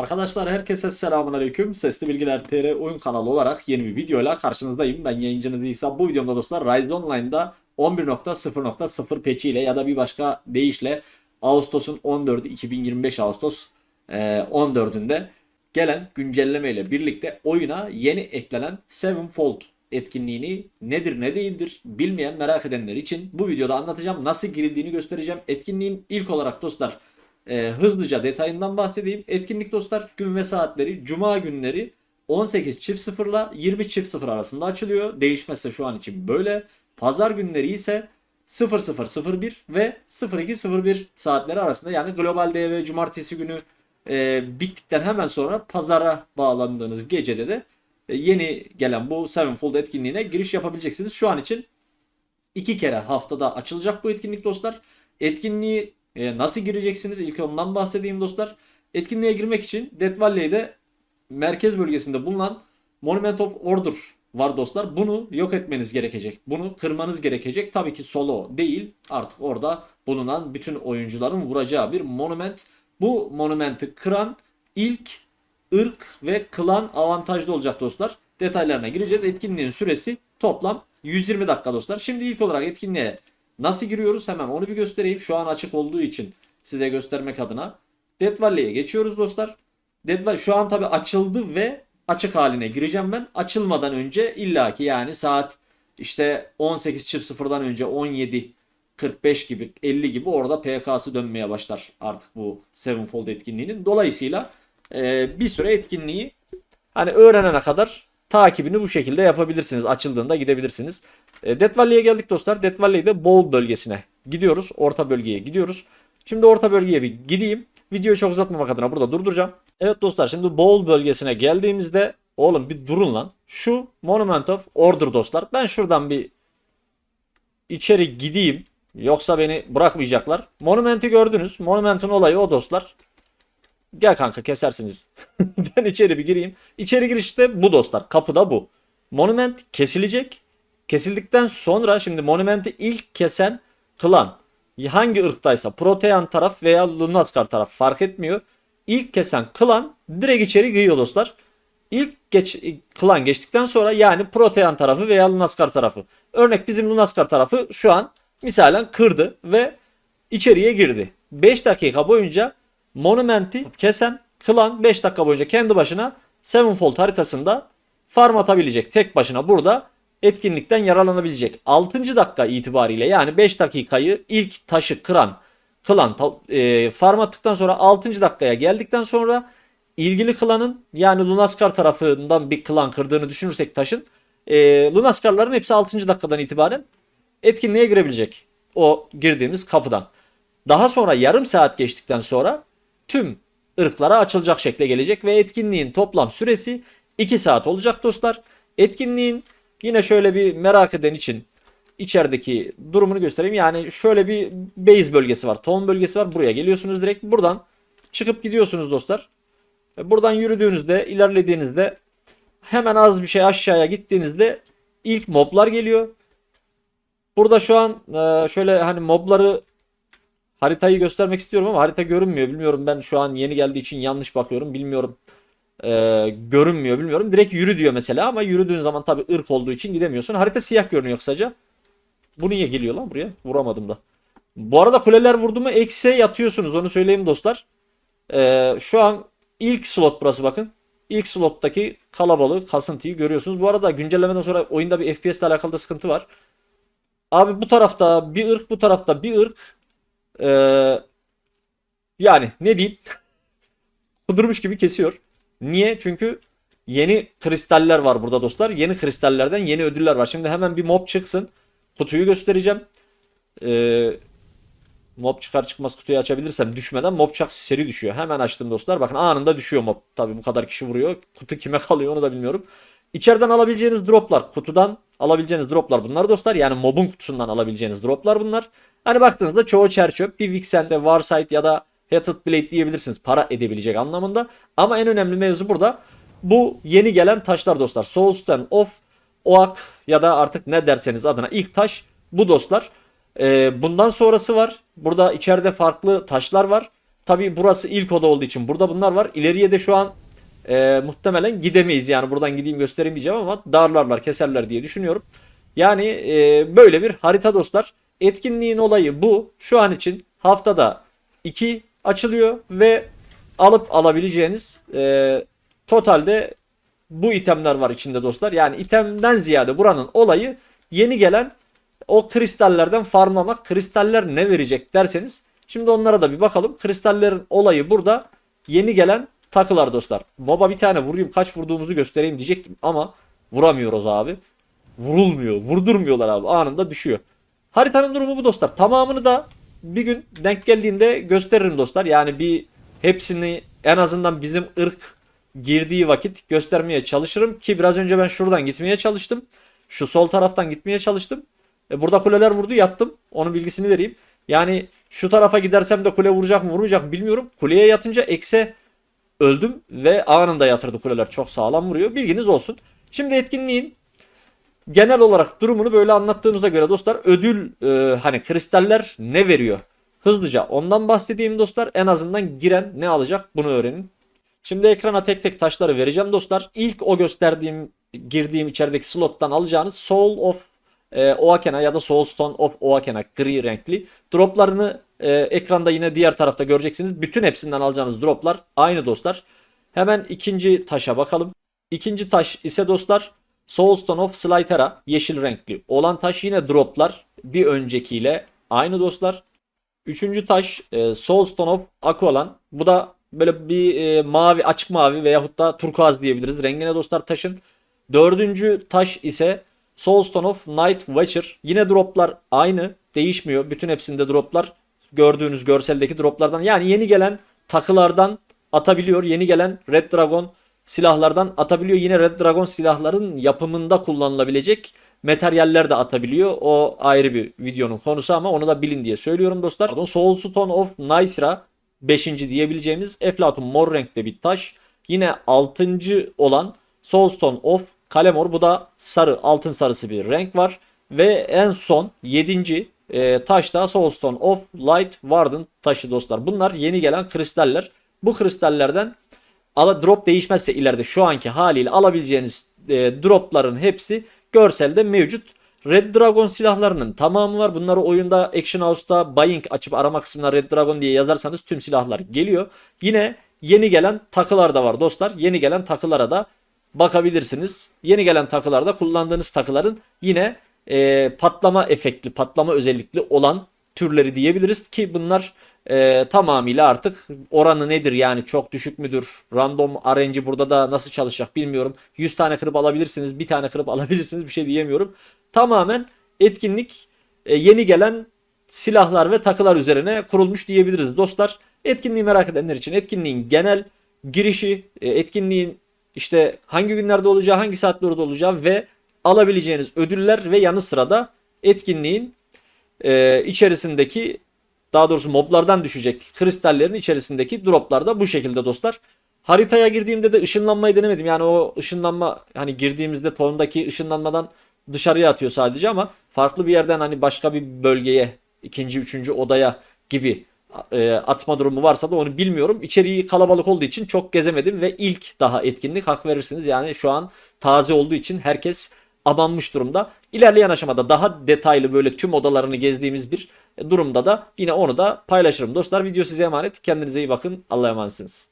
Arkadaşlar herkese selamun aleyküm. Sesli Bilgiler TR oyun kanalı olarak yeni bir videoyla karşınızdayım. Ben yayıncınız İsa. Bu videomda dostlar Rise Online'da 11.0.0 patch ile ya da bir başka deyişle Ağustos'un 14'ü 2025 Ağustos e, 14'ünde gelen güncelleme ile birlikte oyuna yeni eklenen Sevenfold etkinliğini nedir ne değildir bilmeyen merak edenler için bu videoda anlatacağım. Nasıl girildiğini göstereceğim. Etkinliğin ilk olarak dostlar e, hızlıca detayından bahsedeyim. Etkinlik dostlar gün ve saatleri Cuma günleri 18 çift 0 ile 20 çift 0 arasında açılıyor. Değişmezse şu an için böyle. Pazar günleri ise 0001 ve 0201 saatleri arasında yani Global DV cumartesi günü e, bittikten hemen sonra pazara bağlandığınız gecede de e, yeni gelen bu Sevenfold etkinliğine giriş yapabileceksiniz. Şu an için iki kere haftada açılacak bu etkinlik dostlar. Etkinliği e, nasıl gireceksiniz? İlk ondan bahsedeyim dostlar. Etkinliğe girmek için Death Valley'de merkez bölgesinde bulunan Monument of Order var dostlar. Bunu yok etmeniz gerekecek. Bunu kırmanız gerekecek. Tabii ki solo değil. Artık orada bulunan bütün oyuncuların vuracağı bir monument. Bu monumenti kıran ilk ırk ve klan avantajlı olacak dostlar. Detaylarına gireceğiz. Etkinliğin süresi toplam 120 dakika dostlar. Şimdi ilk olarak etkinliğe nasıl giriyoruz hemen onu bir göstereyim. Şu an açık olduğu için size göstermek adına. Death Valley'e geçiyoruz dostlar. Death Valley şu an tabi açıldı ve açık haline gireceğim ben. Açılmadan önce illaki yani saat işte 18.00'dan önce 17 45 gibi 50 gibi orada PK'sı dönmeye başlar artık bu Sevenfold etkinliğinin. Dolayısıyla e, bir süre etkinliği hani öğrenene kadar takibini bu şekilde yapabilirsiniz. Açıldığında gidebilirsiniz. E, Death Valley'e geldik dostlar. Death Valley'de Bowl bölgesine gidiyoruz. Orta bölgeye gidiyoruz. Şimdi orta bölgeye bir gideyim. Videoyu çok uzatmamak adına burada durduracağım. Evet dostlar şimdi Bowl bölgesine geldiğimizde oğlum bir durun lan. Şu Monument of Order dostlar. Ben şuradan bir içeri gideyim. Yoksa beni bırakmayacaklar. Monument'i gördünüz. Monument'in olayı o dostlar. Gel kanka kesersiniz. ben içeri bir gireyim. İçeri girişte bu dostlar. Kapıda bu. Monument kesilecek. Kesildikten sonra şimdi monumenti ilk kesen klan hangi ırktaysa Protean taraf veya Lunaskar taraf fark etmiyor. İlk kesen klan direkt içeri giriyor dostlar. İlk geç, klan geçtikten sonra yani Protean tarafı veya Lunaskar tarafı. Örnek bizim Lunaskar tarafı şu an misalen kırdı ve içeriye girdi. 5 dakika boyunca monumenti kesen klan 5 dakika boyunca kendi başına Sevenfold haritasında farm atabilecek. Tek başına burada etkinlikten yararlanabilecek. 6. dakika itibariyle yani 5 dakikayı ilk taşı kıran klan e, farm attıktan sonra 6. dakikaya geldikten sonra ilgili klanın yani Lunaskar tarafından bir klan kırdığını düşünürsek taşın e, Lunaskarların hepsi 6. dakikadan itibaren etkinliğe girebilecek. O girdiğimiz kapıdan. Daha sonra yarım saat geçtikten sonra tüm ırklara açılacak şekle gelecek ve etkinliğin toplam süresi 2 saat olacak dostlar. Etkinliğin yine şöyle bir merak eden için içerideki durumunu göstereyim. Yani şöyle bir base bölgesi var. Tohum bölgesi var. Buraya geliyorsunuz direkt. Buradan çıkıp gidiyorsunuz dostlar. Buradan yürüdüğünüzde, ilerlediğinizde hemen az bir şey aşağıya gittiğinizde ilk moblar geliyor. Burada şu an e, şöyle hani mobları haritayı göstermek istiyorum ama harita görünmüyor. Bilmiyorum ben şu an yeni geldiği için yanlış bakıyorum. Bilmiyorum e, görünmüyor bilmiyorum. Direkt yürü diyor mesela ama yürüdüğün zaman tabi ırk olduğu için gidemiyorsun. Harita siyah görünüyor kısaca. Bu niye geliyor lan buraya? Vuramadım da. Bu arada kuleler vurdu mu eksi yatıyorsunuz onu söyleyeyim dostlar. E, şu an ilk slot burası bakın. İlk slottaki kalabalığı, kasıntıyı görüyorsunuz. Bu arada güncellemeden sonra oyunda bir FPS ile alakalı da sıkıntı var. Abi bu tarafta bir ırk, bu tarafta bir ırk. Ee, yani ne diyeyim? Kudurmuş gibi kesiyor. Niye? Çünkü yeni kristaller var burada dostlar. Yeni kristallerden yeni ödüller var. Şimdi hemen bir mob çıksın. Kutuyu göstereceğim. Ee, mob çıkar çıkmaz kutuyu açabilirsem düşmeden mob çak seri düşüyor. Hemen açtım dostlar. Bakın anında düşüyor mob. Tabi bu kadar kişi vuruyor. Kutu kime kalıyor onu da bilmiyorum. İçeriden alabileceğiniz droplar, kutudan alabileceğiniz droplar bunlar dostlar. Yani mobun kutusundan alabileceğiniz droplar bunlar. Hani baktığınızda çoğu çerçöp bir Vixen'de Warsight ya da Hatted Blade diyebilirsiniz. Para edebilecek anlamında. Ama en önemli mevzu burada. Bu yeni gelen taşlar dostlar. Soulstone of Oak ya da artık ne derseniz adına ilk taş bu dostlar. Ee, bundan sonrası var. Burada içeride farklı taşlar var. Tabi burası ilk oda olduğu için burada bunlar var. İleriye de şu an e, muhtemelen gidemeyiz. Yani buradan gideyim göstereyim diyeceğim ama darlarlar keserler diye düşünüyorum. Yani e, böyle bir harita dostlar. Etkinliğin olayı bu. Şu an için haftada 2 açılıyor ve alıp alabileceğiniz e, totalde bu itemler var içinde dostlar. Yani itemden ziyade buranın olayı yeni gelen o kristallerden farmlamak. Kristaller ne verecek derseniz şimdi onlara da bir bakalım. Kristallerin olayı burada yeni gelen takılar dostlar. Baba bir tane vurayım kaç vurduğumuzu göstereyim diyecektim ama vuramıyoruz abi. Vurulmuyor. Vurdurmuyorlar abi. Anında düşüyor. Haritanın durumu bu dostlar. Tamamını da bir gün denk geldiğinde gösteririm dostlar. Yani bir hepsini en azından bizim ırk girdiği vakit göstermeye çalışırım ki biraz önce ben şuradan gitmeye çalıştım. Şu sol taraftan gitmeye çalıştım. E, burada kuleler vurdu yattım. Onun bilgisini vereyim. Yani şu tarafa gidersem de kule vuracak mı vurmayacak mı bilmiyorum. Kuleye yatınca ekse öldüm ve anında yatırdı kuleler. Çok sağlam vuruyor. Bilginiz olsun. Şimdi etkinliğin genel olarak durumunu böyle anlattığımıza göre dostlar ödül e, hani kristaller ne veriyor? Hızlıca ondan bahsedeyim dostlar. En azından giren ne alacak bunu öğrenin. Şimdi ekrana tek tek taşları vereceğim dostlar. İlk o gösterdiğim girdiğim içerideki slottan alacağınız Soul of e, Oakena ya da Soulstone of Oakena gri renkli droplarını e, ekranda yine diğer tarafta göreceksiniz. Bütün hepsinden alacağınız droplar aynı dostlar. Hemen ikinci taşa bakalım. İkinci taş ise dostlar Soulstone of Slythera yeşil renkli olan taş yine droplar bir öncekiyle aynı dostlar. Üçüncü taş e, Soulstone of Aqualan. Bu da böyle bir e, mavi açık mavi veyahut da turkuaz diyebiliriz. Rengine dostlar taşın. Dördüncü taş ise Soulstone of Night Watcher. Yine droplar aynı. Değişmiyor. Bütün hepsinde droplar gördüğünüz görseldeki droplardan. Yani yeni gelen takılardan atabiliyor. Yeni gelen Red Dragon silahlardan atabiliyor. Yine Red Dragon silahların yapımında kullanılabilecek materyaller de atabiliyor. O ayrı bir videonun konusu ama onu da bilin diye söylüyorum dostlar. Pardon, Soulstone of Nysra 5. diyebileceğimiz Eflatun mor renkte bir taş. Yine 6. olan Soulstone of Kalemor. Bu da sarı, altın sarısı bir renk var. Ve en son 7. E, taş da Soulstone of Light Warden taşı dostlar. Bunlar yeni gelen kristaller. Bu kristallerden ala drop değişmezse ileride şu anki haliyle alabileceğiniz e, dropların hepsi görselde mevcut. Red Dragon silahlarının tamamı var. Bunları oyunda Action House'da buying açıp arama kısmına Red Dragon diye yazarsanız tüm silahlar geliyor. Yine yeni gelen takılar da var dostlar. Yeni gelen takılara da bakabilirsiniz. Yeni gelen takılarda kullandığınız takıların yine e, patlama efektli, patlama özellikli olan türleri diyebiliriz ki bunlar e, tamamıyla artık oranı nedir yani çok düşük müdür? Random RNG burada da nasıl çalışacak bilmiyorum. 100 tane kırıp alabilirsiniz, bir tane kırıp alabilirsiniz bir şey diyemiyorum. Tamamen etkinlik e, yeni gelen silahlar ve takılar üzerine kurulmuş diyebiliriz dostlar. Etkinliği merak edenler için etkinliğin genel girişi, e, etkinliğin işte hangi günlerde olacağı, hangi saatlerde olacağı ve alabileceğiniz ödüller ve yanı sıra da etkinliğin e, içerisindeki daha doğrusu moblardan düşecek kristallerin içerisindeki droplar da bu şekilde dostlar. Haritaya girdiğimde de ışınlanmayı denemedim. Yani o ışınlanma hani girdiğimizde tonundaki ışınlanmadan dışarıya atıyor sadece ama farklı bir yerden hani başka bir bölgeye ikinci üçüncü odaya gibi e, atma durumu varsa da onu bilmiyorum. İçeriği kalabalık olduğu için çok gezemedim ve ilk daha etkinlik hak verirsiniz. Yani şu an taze olduğu için herkes abanmış durumda. İlerleyen aşamada daha detaylı böyle tüm odalarını gezdiğimiz bir durumda da yine onu da paylaşırım. Dostlar video size emanet. Kendinize iyi bakın. Allah'a emanetsiniz.